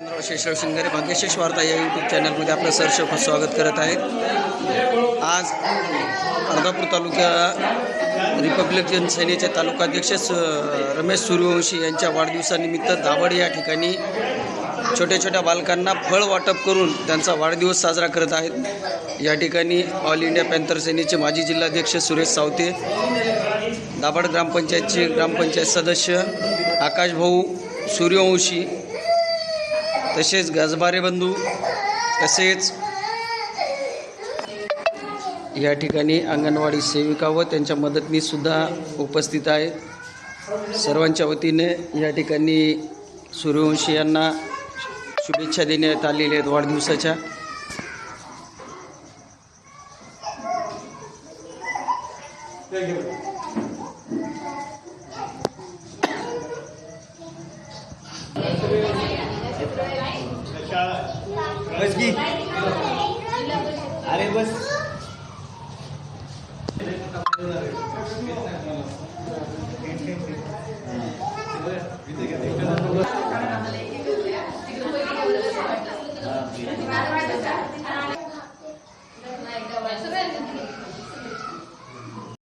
शेषराव शिंगारे भाग्यशेष वार्ता या यूट्यूब चॅनलमध्ये आपलं सहर्ष स्वागत करत आहेत. आज अर्धापूर तालुक्या रिपब्लिकन सेनेचे तालुकाध्यक्ष स- रमेश सूर्यवंशी यांच्या वाढदिवसानिमित्त दाभड या ठिकाणी छोट्या छोट्या बालकांना फळ वाटप करून त्यांचा वाढदिवस साजरा करत आहेत. या ठिकाणी ऑल इंडिया पॅन्थर सेनेचे माजी जिल्हाध्यक्ष सुरेश सावते दाभड ग्रामपंचायतचे ग्रामपंचायत सदस्य आकाशभाऊ सूर्यवंशी तसेच गजबारे बंधू तसेच या ठिकाणी अंगणवाडी सेविका व त्यांच्या मदतनीसुद्धा उपस्थित आहेत. सर्वांच्या वतीने या ठिकाणी सूर्यवंशी यांना शुभेच्छा देण्यात आलेल्या आहेत वाढदिवसाच्या. बस की. अरे बस.